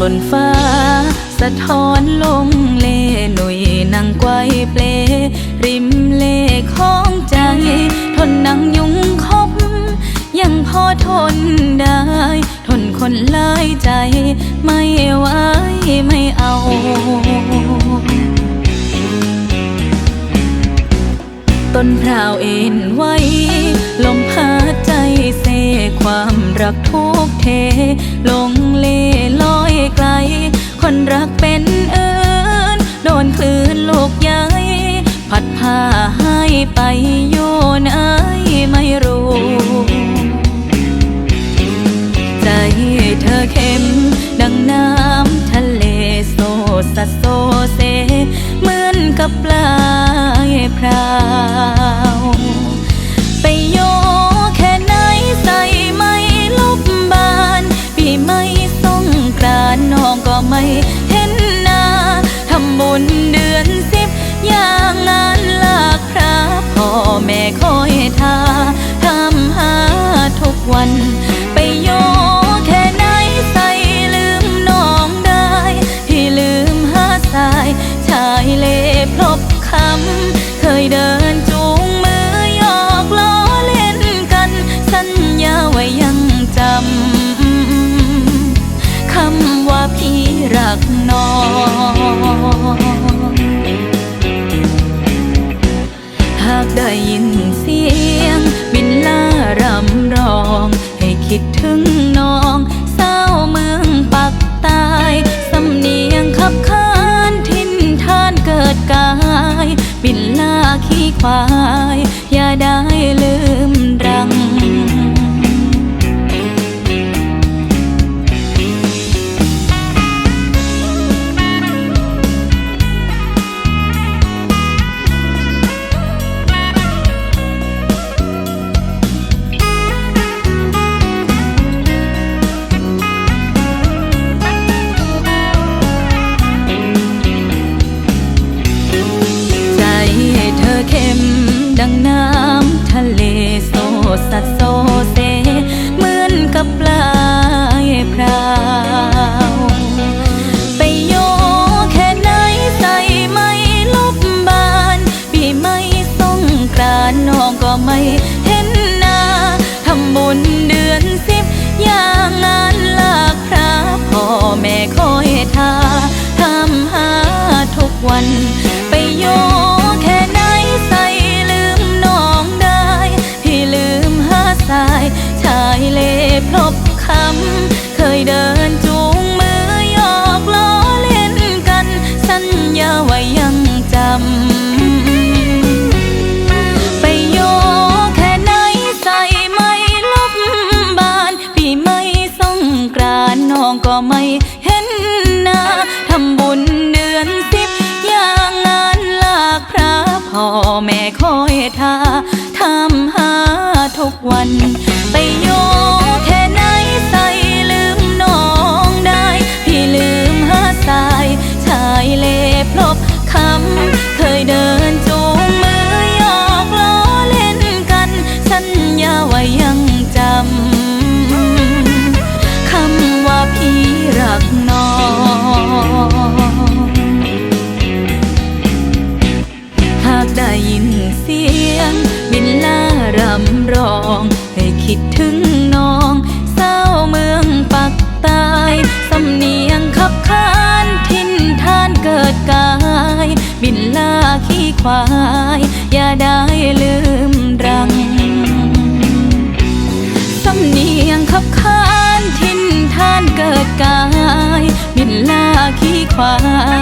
บนฟ้า สะท้อนลงเลหนุยนั่งไกวเปล ริมเลของใจ ทนนั่งยุงคบ ยังพอทนได้ ทนคนลายใจ ไม่ไหวไม่เอาต้นพราวเอ็นไว้ ลมพาใจเซความรักทุกเท ลงเลล ไกล คนรักเป็นเอินโดนคลื่นลูกใหญ่พัดพาให้ไปโยนไอไม่รู้ ใจเธอเข้มดังน้ำทะเลโซสัโซเซ เหมือนกับปลายพราวไปโยแค่ไหนใส่ไม่ลบบาน ปีไม่สงานน้องก็ไม่เห็นหน้าทำบุญเดือนสิบอย่างงานลากพระพ่อแม่คอยทา ขี้ วัน ไปโยแค่ไหนใส่ลืมน้องได้ พี่ลืมหาสาย ชายเลพลบคำ เคยเดินจูงมือหยอกล้อเล่นกัน สัญญาไว้ยังจำ แม่คอยทาทำหาทุกวันไปโย ควาย อย่าได้ลืมรัง สำเนียงขับขาน ทินทานเกิดกาย บินลาขี้ควาย